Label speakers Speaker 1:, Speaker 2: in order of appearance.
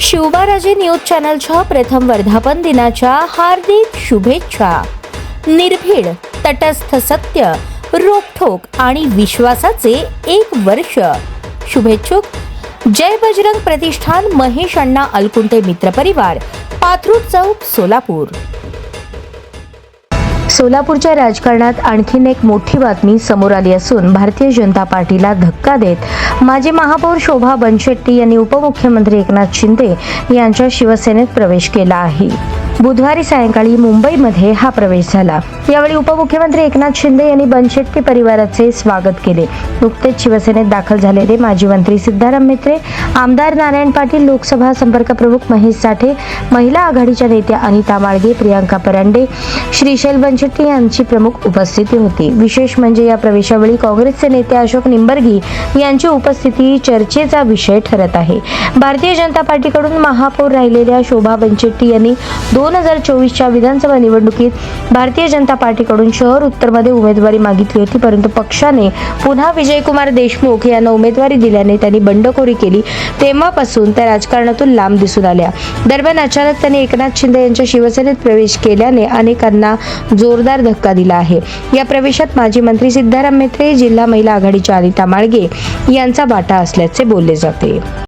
Speaker 1: शिवबाराजे news चॅनलच्या प्रथम वर्धापन दिनाच्या हार्दिक शुभेच्छा. निर्भीड तटस्थ सत्य रोखोक आणि विश्वासाचे एक वर्ष. शुभेच्छुक जय बजरंग प्रतिष्ठान महेश अण्णा अलकुंटे मित्रपरिवार पाथरूड चौक सोलापूर. सोलापूरच्या राजकारणात आणखीन एक मोठी बातमी समोर आली असून भारतीय जनता पार्टीला धक्का देत माजी महापौर शोभा बनशेट्टी यांनी उपमुख्यमंत्री एकनाथ शिंदे यांच्या शिवसेनेत प्रवेश केला आहे. बुधवारी सायंकाळी मुंबईमध्ये हा प्रवेश झाला. यावेळी उपमुख्यमंत्री एकनाथ शिंदे यांनी बनशेट्टी परिवाराचे स्वागत केले. नुकतेच शिवसेनेत दाखल झालेले माजी मंत्री सिद्धाराम मित्रे आमदार नारायण पाटील लोकसभा संपर्क प्रमुख महेश साठे महिला आघाडीच्या नेत्या अनिता माळगे प्रियांका परांडे श्रीशैल बनशेट्टी यांची प्रमुख उपस्थिती होती. विशेष म्हणजे या प्रवेशावेळी काँग्रेसचे नेते अशोक निंबर्गी यांची उपस्थिती चर्चेचा विषय ठरत आहे. भारतीय जनता पार्टीकडून महापौर राहिलेल्या शोभा बनशेट्टी यांनी दोन हजार चोवीसच्या विधानसभा निवडणुकीत भारतीय जनता पार्टीकडून शहर उत्तरमध्ये उमेदवारी मागितली होती परंतु पक्षाने पुन्हा विजयकुमार देशमुख यांना उमेदवारी दिल्याने त्यांनी बंडखोरी केली. तेव्हापासून त्या राजकारणातून लांब दिसून आल्या. दरम्यान अचानक त्यांनी एकनाथ शिंदे यांच्या शिवसेनेत प्रवेश केल्याने अनेकांना जोरदार धक्का दिला आहे. या प्रवेशात माजी मंत्री सिद्धाराम मेत्रे जिल्हा महिला आघाडीच्या अनिता माळगे यांचा वाटा असल्याचे बोलले जाते.